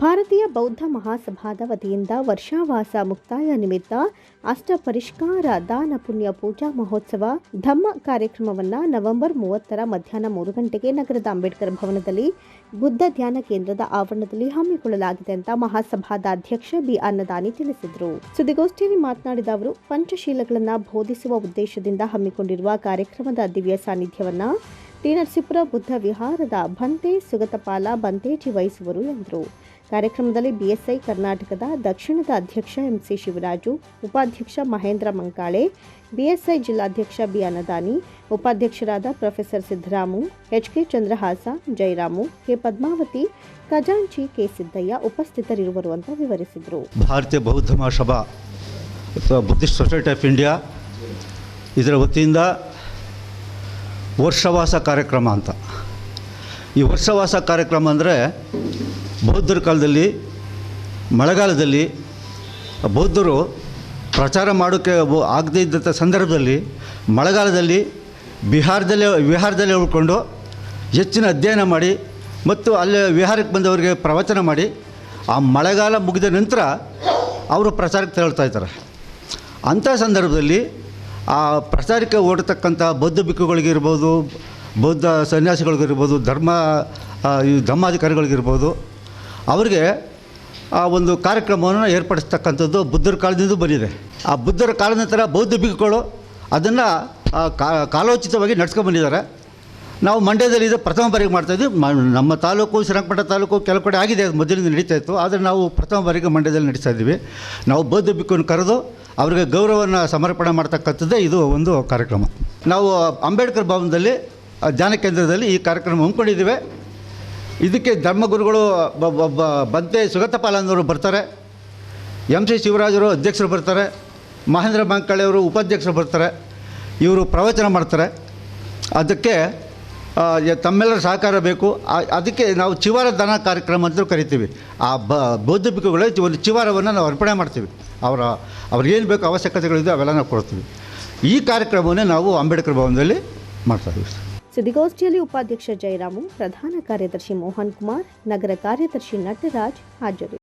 ಭಾರತೀಯ ಬೌದ್ಧ ಮಹಾಸಭಾದ ವತಿಯಿಂದ ವರ್ಷಾವಾಸ ಮುಕ್ತಾಯ ನಿಮಿತ್ತ ಅಷ್ಟ ಪರಿಷ್ಕಾರ ದಾನ ಪುಣ್ಯ ಪೂಜಾ ಮಹೋತ್ಸವ ಧಮ್ಮ ಕಾರ್ಯಕ್ರಮವನ್ನು ನವೆಂಬರ್ ಮೂವತ್ತರ ಮಧ್ಯಾಹ್ನ ಮೂರು ಗಂಟೆಗೆ ನಗರದ ಅಂಬೇಡ್ಕರ್ ಭವನದಲ್ಲಿ ಬುದ್ಧ ಧ್ಯಾನ ಕೇಂದ್ರದ ಆವರಣದಲ್ಲಿ ಹಮ್ಮಿಕೊಳ್ಳಲಾಗಿದೆ ಅಂತ ಮಹಾಸಭಾದ ಅಧ್ಯಕ್ಷ ಬಿ ಅನ್ನದಾನಿ ತಿಳಿಸಿದರು. ಸುದ್ದಿಗೋಷ್ಠಿಯಲ್ಲಿ ಮಾತನಾಡಿದ ಅವರು, ಪಂಚಶೀಲಗಳನ್ನು ಬೋಧಿಸುವ ಉದ್ದೇಶದಿಂದ ಹಮ್ಮಿಕೊಂಡಿರುವ ಕಾರ್ಯಕ್ರಮದ ದಿವ್ಯ ಸಾನ್ನಿಧ್ಯವನ್ನ ಟಿ ನರಸೀಪುರ ಬುದ್ಧ ವಿಹಾರದ ಭಂತೆ ಸುಗತಪಾಲ ಬಂತೇಜಿ ವಹಿಸುವರು ಎಂದರು. ಕಾರ್ಯಕ್ರಮದಲ್ಲಿ ಬಿಎಸ್ಐ ಕರ್ನಾಟಕದ ದಕ್ಷಿಣದ ಅಧ್ಯಕ್ಷ ಎಂಸಿ ಶಿವರಾಜು, ಉಪಾಧ್ಯಕ್ಷ ಮಹೇಂದ್ರ ಮಂಕಾಳೆ, ಬಿಎಸ್ಐ ಜಿಲ್ಲಾಧ್ಯಕ್ಷ ಬಿ ಅನದಾನಿ, ಉಪಾಧ್ಯಕ್ಷರಾದ professor Siddaramu HK Chandrahasa Jayaramu K Padmavati, ಖಜಾಂಚಿ ಕೆ ಸಿದ್ದಯ್ಯ ಉಪಸ್ಥಿತರಿರುವರು ಅಂತ ವಿವರಿಸಿದರು. Bharatiya Bauddha Mahasabha Buddhist society of India ಇದರ ವತಿಯಿಂದ ವರ್ಷವಾಸ ಕಾರ್ಯಕ್ರಮ ಅಂತ. ಈ ವರ್ಷವಾಸ ಕಾರ್ಯಕ್ರಮ ಅಂದರೆ ಬೌದ್ಧರ ಕಾಲದಲ್ಲಿ, ಮಳೆಗಾಲದಲ್ಲಿ ಬೌದ್ಧರು ಪ್ರಚಾರ ಮಾಡೋಕ್ಕೆ ಆಗದೇ ಇದ್ದಂಥ ಸಂದರ್ಭದಲ್ಲಿ ಮಳೆಗಾಲದಲ್ಲಿ ಬಿಹಾರದಲ್ಲೇ, ವಿಹಾರದಲ್ಲೇ ಉಳ್ಕೊಂಡು ಹೆಚ್ಚಿನ ಅಧ್ಯಯನ ಮಾಡಿ ಮತ್ತು ಅಲ್ಲೇ ವಿಹಾರಕ್ಕೆ ಬಂದವರಿಗೆ ಪ್ರವಚನ ಮಾಡಿ ಆ ಮಳೆಗಾಲ ಮುಗಿದ ನಂತರ ಅವರು ಪ್ರಚಾರಕ್ಕೆ ತೆರಳ್ತಾ ಇದ್ದಾರೆ. ಅಂಥ ಸಂದರ್ಭದಲ್ಲಿ ಆ ಪ್ರಚಾರಕ್ಕೆ ಓಡತಕ್ಕಂಥ ಬೌದ್ಧ ಭಿಕ್ಕುಗಳಿಗಿರ್ಬೋದು ಬೌದ್ಧ ಸನ್ಯಾಸಿಗಳಿಗಿರ್ಬೋದು ಧರ್ಮ ಈ ಧರ್ಮಾಧಿಕಾರಿಗಳಿಗಿರ್ಬೋದು, ಅವರಿಗೆ ಆ ಒಂದು ಕಾರ್ಯಕ್ರಮವನ್ನು ಏರ್ಪಡಿಸ್ತಕ್ಕಂಥದ್ದು ಬುದ್ಧರ ಕಾಲದಿಂದ ಬಂದಿದೆ. ಆ ಬುದ್ಧರ ಕಾಲದ ನಂತರ ಬೌದ್ಧ ಭಿಕ್ಕುಗಳು ಅದನ್ನು ಕಾಲೋಚಿತವಾಗಿ ನಡ್ಸ್ಕೊಂಡು ಬಂದಿದ್ದಾರೆ. ನಾವು ಮಂಡ್ಯದಲ್ಲಿ ಇದು ಪ್ರಥಮ ಬಾರಿಗೆ ಮಾಡ್ತಾಯಿದ್ವಿ ನಮ್ಮ ತಾಲೂಕು, ಶ್ರೀರಂಗಪಟ್ಟಣ ತಾಲೂಕು ಕೆಲವು ಕಡೆ ಆಗಿದೆ, ಅದು ಮೊದಲಿಂದ ನಡೀತಾ ಇತ್ತು. ಆದರೆ ನಾವು ಪ್ರಥಮ ಬಾರಿಗೆ ಮಂಡ್ಯದಲ್ಲಿ ನಡೀತಾ ಇದ್ದೀವಿ. ನಾವು ಬೌದ್ಧ ಬಿಕ್ಕನ್ನು ಕರೆದು ಅವರಿಗೆ ಗೌರವವನ್ನು ಸಮರ್ಪಣೆ ಮಾಡ್ತಕ್ಕಂಥದ್ದೇ ಇದು ಒಂದು ಕಾರ್ಯಕ್ರಮ. ನಾವು ಅಂಬೇಡ್ಕರ್ ಭವನದಲ್ಲಿ, ಧ್ಯಾನ ಕೇಂದ್ರದಲ್ಲಿ ಈ ಕಾರ್ಯಕ್ರಮ ಹಮ್ಮಿಕೊಂಡಿದ್ದೇವೆ. ಇದಕ್ಕೆ ಧರ್ಮಗುರುಗಳು ಬಂತೆ ಸುಗತಪಾಲನವರು ಬರ್ತಾರೆ. ಎಂ ಸಿ ಶಿವರಾಜರು ಅಧ್ಯಕ್ಷರು ಬರ್ತಾರೆ. ಮಹೇಂದ್ರ ಬಾಂಕಳೆಯವರು ಉಪಾಧ್ಯಕ್ಷರು ಬರ್ತಾರೆ. ಇವರು ಪ್ರವಚನ ಮಾಡ್ತಾರೆ. ಅದಕ್ಕೆ ತಮ್ಮೆಲ್ಲರ ಸಹಕಾರ ಬೇಕು. ಅದಕ್ಕೆ ನಾವು ಚಿವಾರ ದಾನ ಕಾರ್ಯಕ್ರಮ ಅಂತ ಕರಿತೀವಿ. ಆ ಬ ಬೌದ್ಧ ಭಿಕ್ಕುಗಳ ಒಂದು ಚಿವಾರವನ್ನು ನಾವು ಅರ್ಪಣೆ ಮಾಡ್ತೀವಿ. ಅವರ ಅವ್ರಿಗೇನು ಬೇಕು ಅವಶ್ಯಕತೆಗಳಿದೆ ಅವೆಲ್ಲ ನಾವು ಕೊಡ್ತೀವಿ. ಈ ಕಾರ್ಯಕ್ರಮವನ್ನೇ ನಾವು ಅಂಬೇಡ್ಕರ್ ಭವನದಲ್ಲಿ ಮಾಡ್ತಾಯಿದ್ದೀವಿ ಸುದ್ದಿಗೋಷ್ಠಿಯಲ್ಲಿ ಉಪಾಧ್ಯಕ್ಷ ಜಯರಾಮು, ಪ್ರಧಾನ ಕಾರ್ಯದರ್ಶಿ ಮೋಹನ್ ಕುಮಾರ್, ನಗರ ಕಾರ್ಯದರ್ಶಿ ನಟರಾಜ್ ಹಾಜರು.